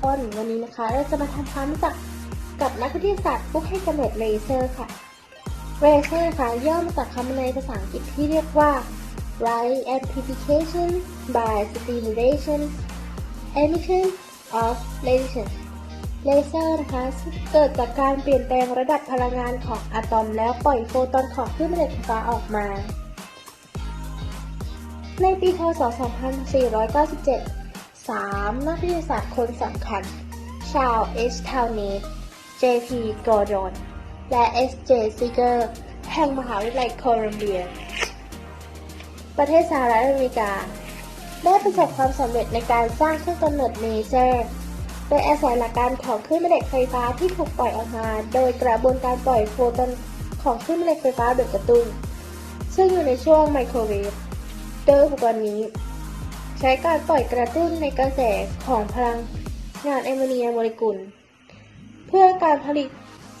คนวันนี้นะคะ เราจะมาทำความรู้จักกับนักวิทยาศาสตร์ผู้ให้กำเนิดเลเซอร์ค่ะเลเซอร์ค่ะย่อมาจากคำในภาษาอังกฤษที่เรียกว่า light amplification by stimulation emission of radiation เลเซอร์นะคะเกิดจากการเปลี่ยนแปลงระดับพลังงานของอะตอมแล้วปล่อยโฟตอนของคลื่นแม่เหล็กไฟฟ้าออกมา ในปี พศ 2497 สามนักวิทยาศาสตร์คนสำคัญ ชาวเอสทาวเนส J.P. Gordon และ S.J. Seeger แห่งมหาวิทยาลัยโคลัมเบีย ประเทศสหรัฐอเมริกา ได้ประสบความสำเร็จในการสร้างเครื่องกำเนิดเลเซอร์โดยอาศัยหลักการของคลื่นแม่เหล็กไฟฟ้าที่ถูกปล่อยออกมา โดยกระบวนการปล่อยโฟตอนของคลื่นแม่เหล็กไฟฟ้าโดยกระตุ้น ซึ่งอยู่ในช่วงไมโครเวฟโดยอุปกรณ์นี้ ใช้การปล่อยกระตุ้นในกระแสของพลังงานแอมโมเนียโมเลกุล เพื่อการผลิต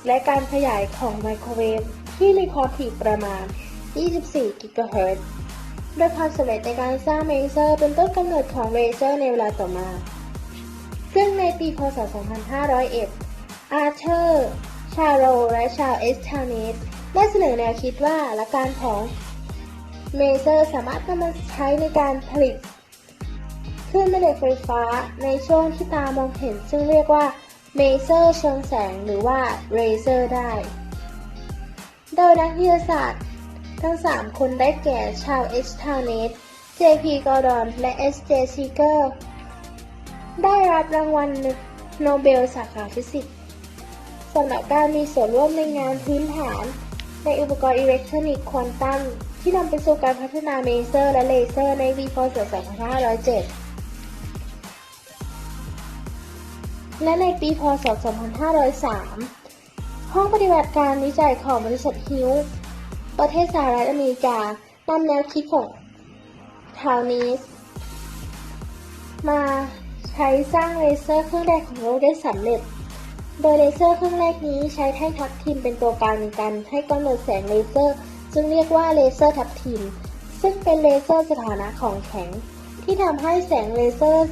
และการขยายของไมโครเวฟที่มีความถี่ประมาณ 24 กิกะเฮิรตซ์โดยความสำเร็จในการสร้างเลเซอร์เป็นต้นกำเนิดของเลเซอร์ในเวลาต่อมา ซึ่งในปีพศ 2501 อาร์เธอร์ ชาโร และชาวเอสทาเนสได้เสนอแนวคิดว่าหลักการของเลเซอร์สามารถนำมาใช้ในการผลิต คลื่นแม่เหล็กไฟฟ้าในช่วงที่ตามองเห็น ซึ่งเรียกว่าเลเซอร์เชิงแสงหรือว่าเรเซอร์ได้ โดยนักวิทยาศาสตร์ ทั้ง 3 คนได้แก่ชาวเอสทาวเนส JP Gordon และ S.J. Seeger ได้รับรางวัลโนเบลสาขาฟิสิกส์สำหรับการมีส่วนร่วมในงานพื้นฐาน ในอุปกรณ์อิเล็กทรอนิกส์ควอนตัมที่นำไปสู่การพัฒนาเลเซอร์และเลเซอร์ในปีพศ2507 และในปีพศ 2503 ห้องปฏิบัติการวิจัยของบริษัทฮิวประเทศสหรัฐอเมริกา นำแนวคิดของทาวนิสมาใช้สร้างเลเซอร์เครื่องแรกของโลกได้สำเร็จ โดยเลเซอร์เครื่องแรกนี้ใช้แท่งทับทิมเป็นตัวกลางในการให้กำเนิดแสงเลเซอร์ ซึ่งเรียกว่าเลเซอร์ทับทิม ซึ่งเป็นเลเซอร์สถานะของแข็ง ที่ทำให้แสงเลเซอร์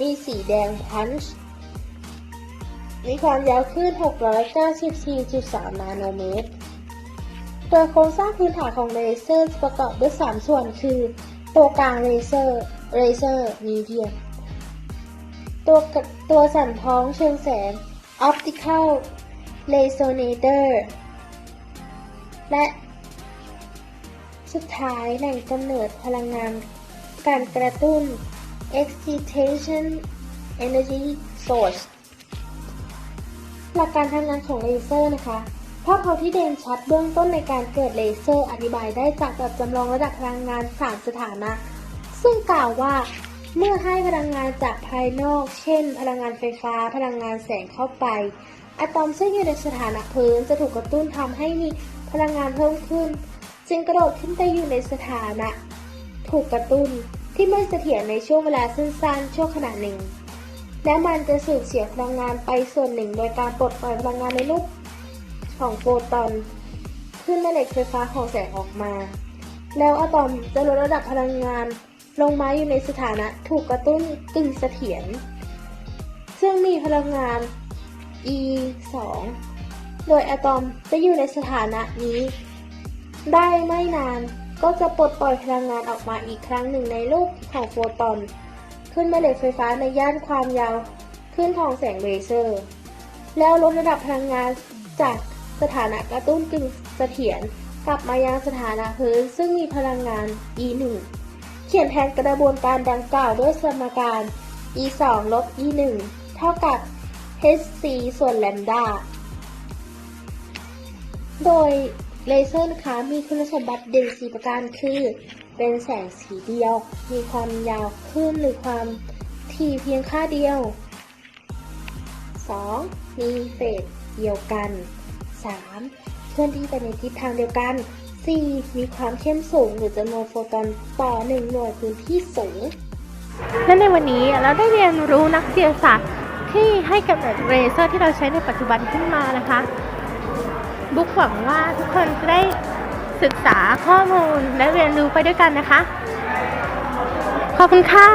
มีสีแดงพันช์ มีความยาวคลื่น 694.3 นาโนเมตรโดยโครงสร้างพื้นฐานของเลเซอร์ประกอบด้วย 3 ส่วนคือ ตัวกลางเลเซอร์ เลเซอร์มีเดียม ตัวตัวสั่นพ้องเชิงแสง Optical Resonator และสุดท้ายแหล่งกำเนิดพลังงานการกระตุ้น Excitation Energy Source หลักการทำงานของเลเซอร์นะคะ ภาพเขาที่เด่นชัดเบื้องต้นในการเกิดเลเซอร์อธิบายได้จากแบบจำลองระดับพลังงานสามสถานะ ซึ่งกล่าวว่าเมื่อให้พลังงานจากภายนอก เช่น พลังงานไฟฟ้า พลังงานแสงเข้าไป อะตอมซึ่งอยู่ในสถานะพื้นจะถูกกระตุ้นทำให้มีพลังงานเพิ่มขึ้น จึงกระโดดขึ้นไปอยู่ในสถานะ ถูกกระตุ้น ที่ไม่เสถียรในช่วงเวลาสั้นๆ ช่วงขณะหนึ่ง และมันจะสูญเสียพลังงานไปส่วนหนึ่ง โดยการปลดปล่อยพลังงานในรูปของโฟตอน ขึ้นแม่เหล็กไฟฟ้าของแสงออกมา แล้วอะตอมจะลดระดับพลังงานลงมาอยู่ในสถานะถูกกระตุ้นกึ่งเสถียรซึ่งมีพลังงาน E 2โดยอะตอมจะอยู่ในสถานะนี้ ได้ไม่นาน ก็จะปลดปล่อยพลังงานออกมาอีกครั้งหนึ่งในรูปของโฟตอน ขึ้นแม่เหล็กไฟฟ้าในย่านความยาว ขึ้นของแสงเลเซอร์ แล้วลดระดับพลังงานจากสถานะกระตุ้นกึ่งเสถียรกลับมายังสถานะพื้นซึ่งมีพลังงาน E 1 เขียนแทนกระบวนการดังกล่าวด้วยสมการ E 2 ลบ E 1 เท่ากับ hc ส่วนแลมดา โดย เลเซอร์นะคะมีคุณสมบัติเด่นสีประการคือ เป็นแสงสีเดียว มีความยาวขึ้นหรือความถี่เพียงค่าเดียว 2. มีเฟสเดียวกัน 3. เคลื่อนที่ไปในทิศทางเดียวกัน 4. มีความเข้มสูงหรือจำนวนโฟตอนต่อหนึ่งหน่วยพื้นที่สูง และในวันนี้เราได้เรียนรู้นักวิทยาศาสตร์ที่ให้กำเนิดเรเซอร์ที่เราใช้ในปัจจุบันขึ้นมานะคะ บุ๊กหวังว่าทุกคนจะได้ศึกษาข้อมูลและเรียนรู้ไปด้วยกันนะคะ ขอบคุณค่ะ